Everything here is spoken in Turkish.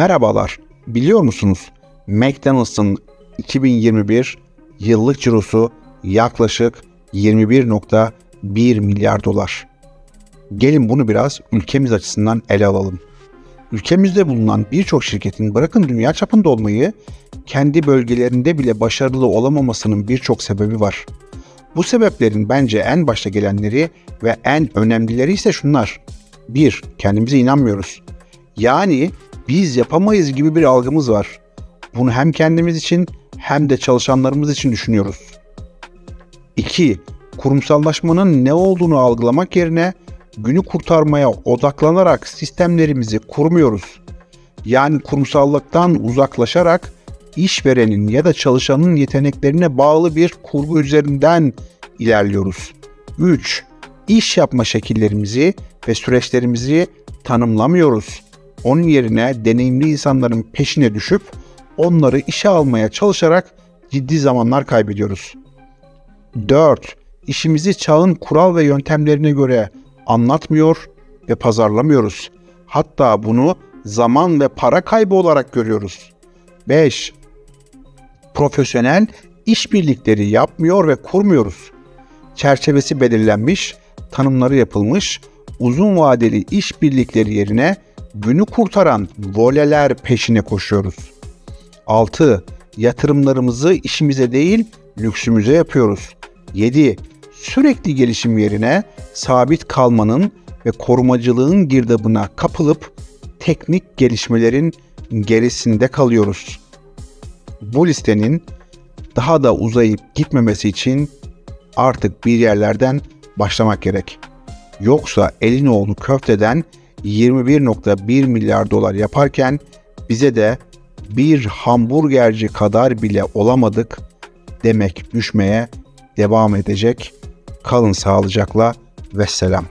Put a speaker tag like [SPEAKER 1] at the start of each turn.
[SPEAKER 1] Merhabalar. Biliyor musunuz? McDonald's'ın 2021 yıllık cirosu yaklaşık 21.1 milyar dolar. Gelin bunu biraz ülkemiz açısından ele alalım. Ülkemizde bulunan birçok şirketin bırakın dünya çapında olmayı, kendi bölgelerinde bile başarılı olamamasının birçok sebebi var. Bu sebeplerin bence en başta gelenleri ve en önemlileri ise şunlar. 1. Kendimize inanmıyoruz. Yani biz yapamayız gibi bir algımız var. Bunu hem kendimiz için hem de çalışanlarımız için düşünüyoruz. 2. Kurumsallaşmanın ne olduğunu algılamak yerine günü kurtarmaya odaklanarak sistemlerimizi kurmuyoruz. Yani kurumsallıktan uzaklaşarak işverenin ya da çalışanın yeteneklerine bağlı bir kurgu üzerinden ilerliyoruz. 3. İş yapma şekillerimizi ve süreçlerimizi tanımlamıyoruz. Onun yerine deneyimli insanların peşine düşüp onları işe almaya çalışarak ciddi zamanlar kaybediyoruz. 4. İşimizi çağın kural ve yöntemlerine göre anlatmıyor ve pazarlamıyoruz. Hatta bunu zaman ve para kaybı olarak görüyoruz. 5. Profesyonel işbirlikleri yapmıyor ve kurmuyoruz. Çerçevesi belirlenmiş, tanımları yapılmış, uzun vadeli işbirlikleri yerine günü kurtaran voleler peşine koşuyoruz. 6. Yatırımlarımızı işimize değil, lüksümüze yapıyoruz. 7. Sürekli gelişim yerine sabit kalmanın ve korumacılığın girdabına kapılıp teknik gelişmelerin gerisinde kalıyoruz. Bu listenin daha da uzayıp gitmemesi için artık bir yerlerden başlamak gerek. Yoksa Elinoğlu köfteden 21.1 milyar dolar yaparken bize de bir hamburgerci kadar bile olamadık demek düşmeye devam edecek. Kalın sağlıcakla ve selam.